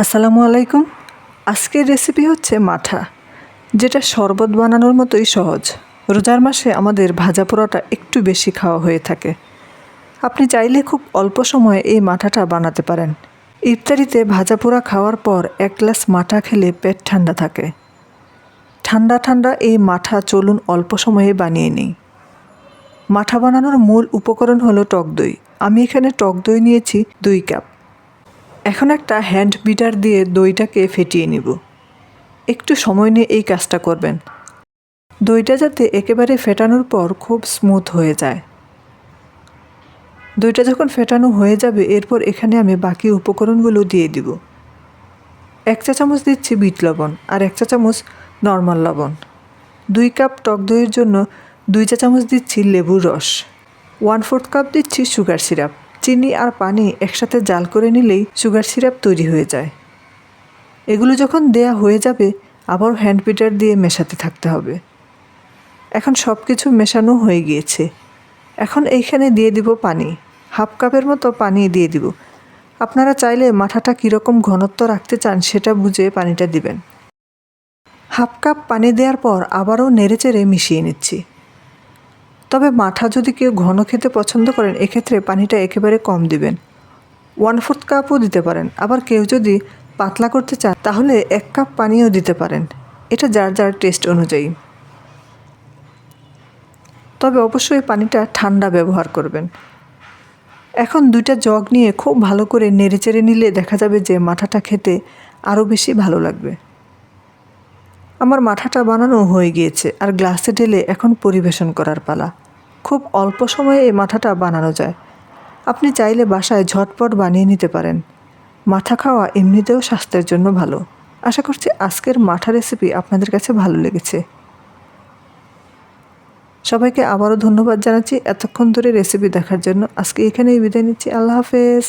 আসসালামু আলাইকুম। আজকের রেসিপি হচ্ছে মাঠা, যেটা শরবত বানানোর মতোই সহজ। রোজার মাসে আমাদের ভাজা পোড়াটা একটু বেশি খাওয়া হয়ে থাকে। আপনি চাইলে খুব অল্প সময়ে এই মাঠাটা বানাতে পারেন। ইফতারিতে ভাজা পোড়া খাওয়ার পর এক গ্লাস মাঠা খেলে পেট ঠান্ডা থাকে। ঠান্ডা ঠান্ডা এই মাঠা চলুন অল্প সময়ে বানিয়ে নিই। মাঠা বানানোর মূল উপকরণ হলো টক দই। আমি এখানে টক দই নিয়েছি দুই কাপ। এখন একটা হ্যান্ড বিটার দিয়ে দইটাকে ফেটিয়ে নিব। একটু সময় নিয়ে এই কাজটা করবেন। দইটা যাতে একেবারে ফেটানোর পর খুব স্মুথ হয়ে যায়। দইটা যখন ফেটানো হয়ে যাবে, এরপর এখানে আমি বাকি উপকরণগুলো দিয়ে দিব। এক চা চামচ দিচ্ছি বিট লবণ আর এক চা চামচ নর্মাল লবণ। দুই কাপ টক দইয়ের জন্য দুই চা চামচ দিচ্ছি লেবুর রস। ওয়ান ফোর্থ কাপ দিচ্ছি সুগার সিরাপ। চিনি আর পানি একসাথে জাল করে নিলেই সুগার সিরাপ তৈরি হয়ে যায়। এগুলো যখন দেয়া হয়ে যাবে, আবার হ্যান্ড পিটার দিয়ে মেশাতে থাকতে হবে। এখন সব কিছু মেশানো হয়ে গিয়েছে। এখন এইখানে দিয়ে দিব পানি। হাফ কাপের মতো পানি দিয়ে দিব। আপনারা চাইলে মাথাটা কীরকম ঘনত্ব রাখতে চান সেটা বুঝে পানিটা দিবেন। হাফ কাপ পানি দেওয়ার পর আবারও নেড়েচেড়ে মিশিয়ে নিচ্ছি। তবে মাঠা যদি কেউ ঘন খেতে পছন্দ করেন, এক্ষেত্রে পানিটা একেবারে কম দিবেন। ওয়ান ফোর্থ কাপও দিতে পারেন। আবার কেউ যদি পাতলা করতে চান, তাহলে এক কাপ পানিও দিতে পারেন। এটা যার যার টেস্ট অনুযায়ী। তবে অবশ্যই পানিটা ঠান্ডা ব্যবহার করবেন। এখন দুইটা জগ নিয়ে খুব ভালো করে নেড়েচেড়ে নিলে দেখা যাবে যে মাথাটা খেতে আরও বেশি ভালো লাগবে। আমার মাথাটা বানানো হয়ে গিয়েছে, আর গ্লাসে ঢেলে এখন পরিবেশন করার পালা। খুব অল্প সময়ে এই মাথাটা বানানো যায়। আপনি চাইলে বাসায় ঝটপট বানিয়ে নিতে পারেন। মাথা খাওয়া এমনিতেও স্বাস্থ্যের জন্য ভালো। আশা করছি আজকের মাথা রেসিপি আপনাদের কাছে ভালো লেগেছে। সবাইকে আবারও ধন্যবাদ জানাচ্ছি এতক্ষণ ধরে রেসিপি দেখার জন্য। আজকে এখানেই বিদায় নিচ্ছি। আল্লাহ হাফেজ।